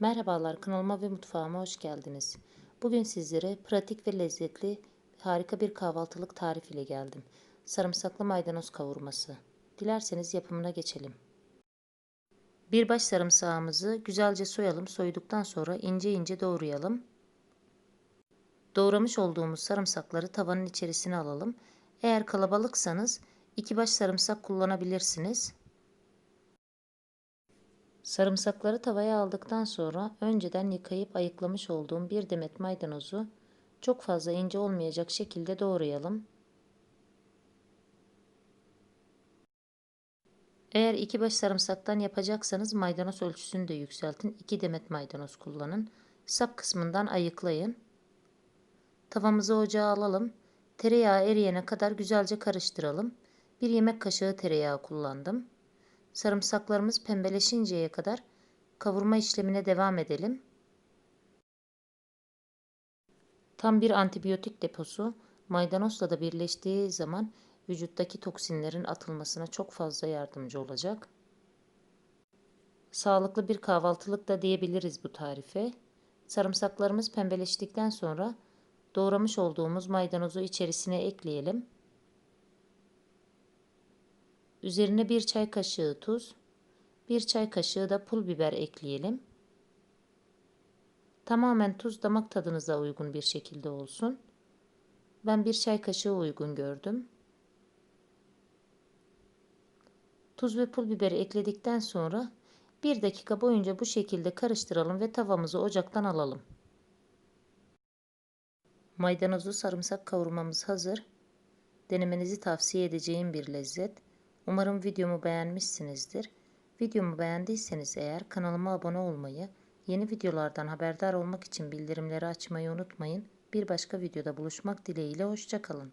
Merhabalar kanalıma ve mutfağıma hoş geldiniz. Bugün sizlere pratik ve lezzetli harika bir kahvaltılık tarif ile geldim. Sarımsaklı maydanoz kavurması. Dilerseniz yapımına geçelim. Bir baş sarımsağımızı güzelce soyalım. Soyduktan sonra ince ince doğrayalım. Doğramış olduğumuz sarımsakları tavanın içerisine alalım. Eğer kalabalıksanız iki baş sarımsak kullanabilirsiniz. Sarımsakları tavaya aldıktan sonra önceden yıkayıp ayıklamış olduğum bir demet maydanozu çok fazla ince olmayacak şekilde doğrayalım. Eğer iki baş sarımsaktan yapacaksanız maydanoz ölçüsünü de yükseltin. 2 demet maydanoz kullanın. Sap kısmından ayıklayın. Tavamızı ocağa alalım. Tereyağı eriyene kadar güzelce karıştıralım. Bir yemek kaşığı tereyağı kullandım. Sarımsaklarımız pembeleşinceye kadar kavurma işlemine devam edelim. Tam bir antibiyotik deposu maydanozla da birleştiği zaman vücuttaki toksinlerin atılmasına çok fazla yardımcı olacak. Sağlıklı bir kahvaltılık da diyebiliriz bu tarife. Sarımsaklarımız pembeleştikten sonra doğramış olduğumuz maydanozu içerisine ekleyelim. Üzerine bir çay kaşığı tuz, bir çay kaşığı da pul biber ekleyelim. Tamamen tuz damak tadınıza uygun bir şekilde olsun. Ben bir çay kaşığı uygun gördüm. Tuz ve pul biberi ekledikten sonra bir dakika boyunca bu şekilde karıştıralım ve tavamızı ocaktan alalım. Maydanozlu sarımsak kavurmamız hazır. Denemenizi tavsiye edeceğim bir lezzet. Umarım videomu beğenmişsinizdir. Videomu beğendiyseniz eğer kanalıma abone olmayı, yeni videolardan haberdar olmak için bildirimleri açmayı unutmayın. Bir başka videoda buluşmak dileğiyle hoşçakalın.